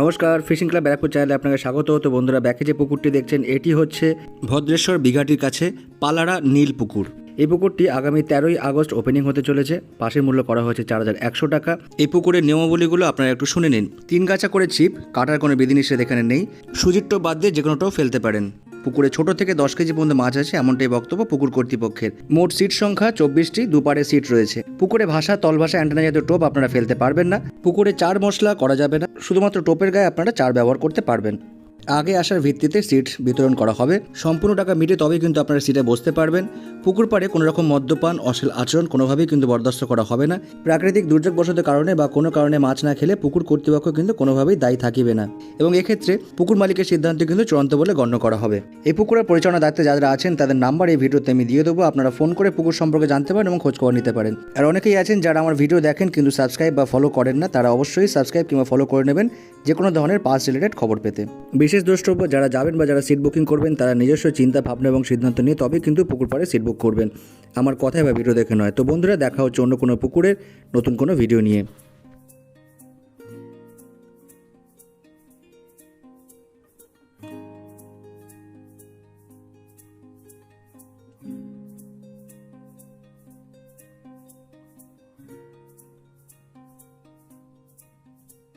নমস্কার fishing club Barrackpore চ্যানেলে আপনাকে স্বাগত। তো বন্ধুরা, ব্যাকে যে পুকুরটি দেখছেন, এটি হচ্ছে ভদ্রেশ্বর বিঘাটির কাছে পালারা নীল পুকুর। এই পুকুরটি আগামী তেরোই আগস্ট ওপেনিং হতে চলেছে। পাশের মূল্য করা হয়েছে চার হাজার একশো টাকা। এই পুকুরের নিয়মাবলীগুলো আপনারা একটু শুনে নিন। তিন গাছা করে ছিপ, কাটার কোনো বিধিনিষেধ এখানে নেই। সুজিট্টো বাদ দিয়ে যে কোনোটাও ফেলতে পারেন। পুকুরে ছোট থেকে দশ কেজি পর্যন্ত মাছ আছে, এমনটাই বক্তব্য পুকুর কর্তৃপক্ষের। মোট সিট সংখ্যা চব্বিশটি দুপারে সিট রয়েছে। পুকুরে ভাষা তল ভাষা অ্যান্টেনা জাতীয় টোপ আপনারা ফেলতে পারবেন না। পুকুরে চার মশলা করা যাবে না, শুধুমাত্র টোপের গায়ে আপনারা চার ব্যবহার করতে পারবেন। আগে আসার ভিত্তিতে সিট বিতরণ করা হবে। সম্পূর্ণ টাকা মিটে তবেই কিন্তু আপনারা সিটে বসতে পারবেন। পুকুর পাড়ে কোনো রকম মদ্যপান, অশ্লীল আচরণ কোনোভাবেই কিন্তু বরদাস্ত করা হবে না। প্রাকৃতিক দুর্যোগ দুর্যোগবশত কারণে বা কোনো কারণে মাছ না খেলে পুকুর কর্তৃপক্ষ কিন্তু কোনোভাবেই দায়ী থাকিবে না। এবং এক্ষেত্রে পুকুর মালিকের সিদ্ধান্ত কিন্তু চূড়ান্ত বলে গণ্য করা হবে। এই পুকুরের পরিচালনা দায়িত্বে যারা আছেন, তাদের নাম্বার এই ভিডিওতে আমি দিয়ে দেবো। আপনারা ফোন করে পুকুর সম্পর্কে জানতে পারেন এবং খোঁজ খবর নিতে পারেন। আর অনেকেই আছেন যারা আমার ভিডিও দেখেন কিন্তু সাবস্ক্রাইব বা ফলো করেন না, তারা অবশ্যই সাবস্ক্রাইব কিংবা ফলো করে নেবেন যে কোনো ধরনের পাস রিলেটেড খবর পেতে। বিশেষ দ্রষ্টব্য, যারা যাবেন বা যারা সিট বুকিং করবেন, তারা নিজস্ব চিন্তা ভাবনা এবং সিদ্ধান্ত নিয়ে তবে কিন্তু পুকুর পাড়ে সিট বুক করবেন। আমার কথায় বা ভিডিও দেখে নয়। তো বন্ধুরা, দেখা হচ্ছে অন্য কোনো পুকুরের নতুন কোনো ভিডিও নিয়ে।